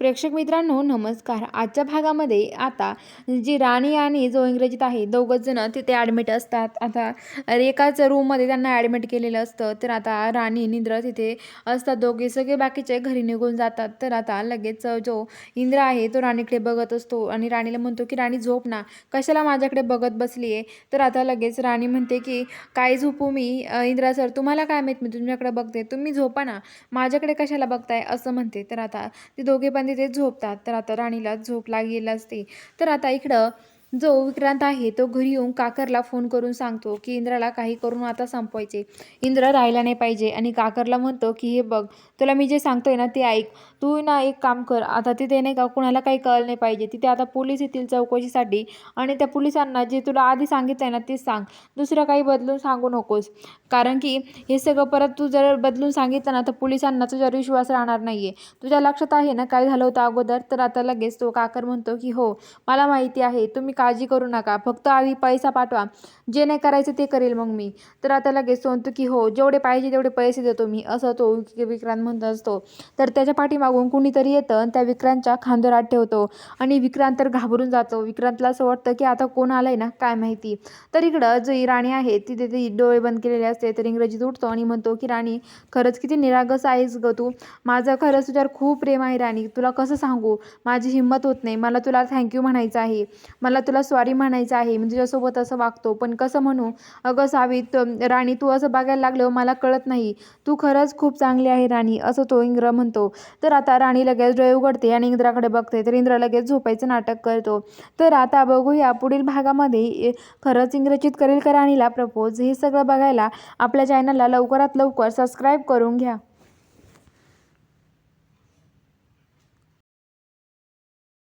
प्रेक्षक मित्रांनो नमस्कार. आजच्या भागामध्ये आता जी राणी आणि जो इंग्रजीत आहे दोघंच जण तिथे ॲडमिट असतात. आता एकाच रूममध्ये त्यांना ॲडमिट केलेलं असतं. तर आता राणी निंद्र तिथे असतात दोघे. सगळे बाकीचे घरी निघून जातात. तर आता लगेच जो इंद्र आहे तो राणीकडे बघत असतो आणि राणीला म्हणतो की राणी झोप ना. कशाला माझ्याकडे बघत बसली आहे तर आता लगेच राणी म्हणते की काय झोपू मी? इंद्रा सर तुम्हाला काय माहीत? मी तुमच्याकडे बघते. तुम्ही झोपा ना. माझ्याकडे कशाला बघताय? असं म्हणते. तर आता ते दोघे पण तिथे झोपतात. तर आता राणीला झोप लागलेली असते. तर आता इकडं जो विक्रांत आहे तो घरी येऊन काकरला फोन करून सांगतो की इंद्राला काही करून आता संपवायचे. इंद्र राहायला नाही पाहिजे. आणि काकरला म्हणतो की हे बघ तुला मी जे सांगतोय ना ते ऐक. तू ना एक काम कर. आता तिथे नाही का कुणाला काही कळलं नाही पाहिजे. तिथे आता पोलीस येतील चौकशीसाठी आणि त्या पोलिसांना जे तुला आधी सांगितलं आहे ना तेच सांग. दुसरं काही बदलून सांगू नकोस. कारण की हे सगळं परत तू जर बदलून सांगितलं ना तर पोलिसांना तुझ्यावर विश्वास राहणार नाही आहे तुझ्या लक्षात आहे ना काय झालं होतं अगोदर? तर आता लगेच तो काकर म्हणतो की हो मला माहिती आहे. तुम्ही काळजी करू नका. फक्त आधी पैसा पाठवा. जे नाही करायचं ते करेल मग मी. तर आता लगेच तो म्हणतो की हो जेवढे पाहिजे तेवढे पैसे देतो मी असं तो विक्रांत म्हणत असतो. तर त्याच्या पाठीमागून कुणीतरी येतं आणि त्या विक्रांतच्या खांद्यावर ठेवतो. आणि विक्रांत तर घाबरून जातो. विक्रांतला असं वाटतं की आता कोण आलंय ना? काय माहिती? तर इकडं जी राणी आहे तिथे ती डोळे बंद केलेले असते. तर इंग्रजीत उठतो आणि म्हणतो की राणी खरंच किती निरागस आहेस ग तू. माझं खरंच तुझ्यावर खूप प्रेम आहे राणी. तुला कसं सांगू? माझी हिंमत होत नाही. मला तुला थँक्यू म्हणायचं आहे. मला तुला तुला सॉरी म्हणायचं आहे. म्हणजे मी तुझ्यासोबत असं वागतो. पण कसं म्हणू? अगं सावित राणी तू असं बघायला लागलं मला कळत नाही. तू खरंच खूप चांगली आहे राणी असं तो इंद्र म्हणतो. तर आता राणी लगेच डोळे उघडते आणि इंद्राकडे बघते. तर इंद्र लगेच झोपायचं नाटक करतो. तर आता बघूया पुढील भागामध्ये ए- खरंच इंग्रजीत करेल का राणीला प्रपोज हे सगळं बघायला आपल्या चॅनलला लवकरात लवकर सबस्क्राईब करून घ्या.